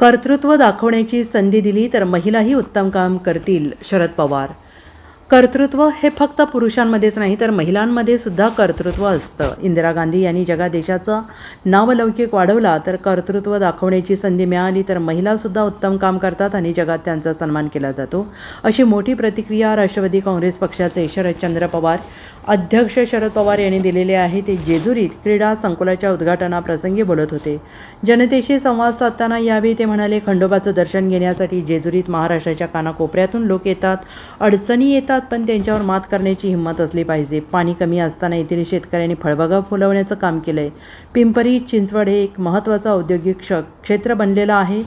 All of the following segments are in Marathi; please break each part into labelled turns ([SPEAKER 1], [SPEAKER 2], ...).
[SPEAKER 1] कर्तृत्व दाखवण्याची संधी दिली तर महिलाही उत्तम काम करतील शरद पवार कर्तृत्व हे फक्त पुरुषांमध्येच नाही तर महिलांमध्ये सुद्धा कर्तृत्व असतं. इंदिरा गांधी यांनी जगा देशाचं नावलौकिक वाढवला तर कर्तृत्व दाखवण्याची संधी मिळाली तर महिलासुद्धा उत्तम काम करतात आणि जगात त्यांचा सन्मान केला जातो. अशी मोठी प्रतिक्रिया राष्ट्रवादी काँग्रेस पक्षाचे शरदचंद्र पवार अध्यक्ष शरद पवार यांनी दिलेले आहे. ते जेजुरीत क्रीडा संकुलाच्या उद्घाटनाप्रसंगी बोलत होते. जनतेशी संवाद साधताना यावेळी ते म्हणाले खंडोबाचं दर्शन घेण्यासाठी जेजुरीत महाराष्ट्राच्या कानाकोपऱ्यातून लोक येतात. अडचणी येतात पण त्यांच्यावर मात करण्याची हिंमत असली पाहिजे. पाणी कमी असताना येथील शेतकऱ्यांनी फळबागा फुलवण्याचं काम केलं आहे पिंपरी चिंचवड हे एक महत्त्वाचं औद्योगिक क्ष क्षेत्र बनलेलं आहे.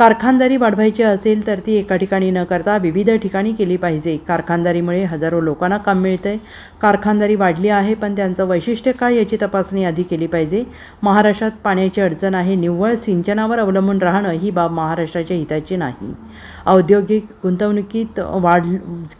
[SPEAKER 1] कारखानदारी वाढवायची असेल तर ती एका ठिकाणी न करता विविध ठिकाणी केली पाहिजे. कारखानदारीमुळे हजारो लोकांना काम मिळते कारखानदारी वाढली आहे पण त्यांचं वैशिष्ट्य काय याची तपासणी आधी केली पाहिजे. महाराष्ट्रात पाण्याची अडचण आहे. निव्वळ सिंचनावर अवलंबून राहणं ही बाब महाराष्ट्राच्या हिताची नाही. औद्योगिक गुंतवणुकीत वाढ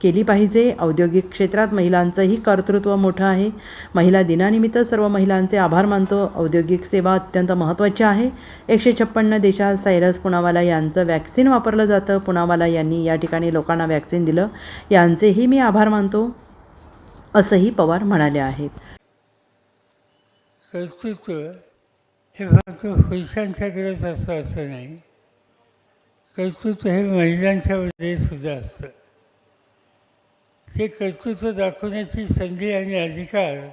[SPEAKER 1] केली पाहिजे. औद्योगिक क्षेत्रात महिलांचंही कर्तृत्व मोठं आहे. महिला दिनानिमित्त सर्व महिलांचे आभार मानतो. औद्योगिक सेवा अत्यंत महत्त्वाची आहे. एकशे छप्पन्न देशात सायरस पुनावाला यांचं वॅक्सिन वापरलं जातं. पुनावाला यांनी या ठिकाणी लोकांना वॅक्सिन दिलं. यांचेही मी आभार मानतो असंही पवार म्हणाले आहेत.
[SPEAKER 2] कर्तृत्व हे फक्त पुरुषांच्याकडेच असतं असं नाही. कर्तृत्व हे महिलांच्यामध्ये सुद्धा असतं. ते कर्तृत्व दाखवण्याची संधी आणि अधिकार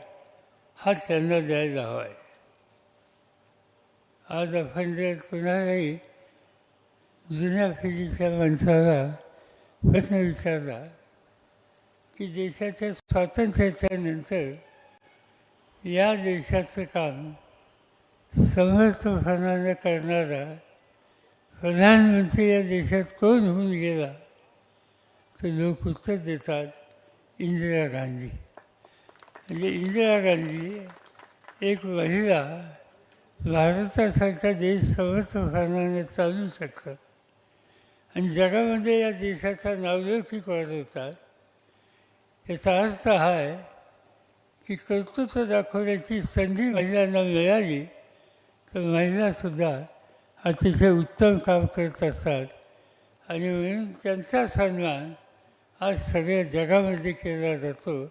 [SPEAKER 2] हा त्यांना द्यायला हवा आहे. आज आपण जर कुणालाही जुन्या पिढीच्या माणसाला प्रश्न विचारला की देशाच्या स्वातंत्र्याच्या नंतर या देशाचं काम समर्थपणानं करणारा प्रधानमंत्री या देशात कोण होऊन गेला? तर लोक उत्तर देतात इंदिरा गांधी. म्हणजे इंदिरा गांधी एक महिला भारतासारखा देश समर्थपणानं चालू शकतं. आणि जगामध्ये या देशाचा नावलौकिक वाढवतात याचा अर्थ हा आहे की कर्तृत्व दाखवण्याची संधी महिलांना मिळाली तर महिलासुद्धा अतिशय उत्तम काम करत असतात. आणि म्हणून त्यांचा सन्मान आज सगळ्या जगामध्ये केला जातो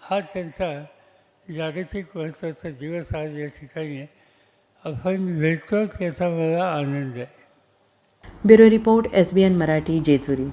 [SPEAKER 2] हा त्यांचा जागतिक महत्त्वाचा दिवस आज या ठिकाणी आपण भेटतोच याचा मला आनंद आहे.
[SPEAKER 1] Bureau report S B N Marathi Jejuri.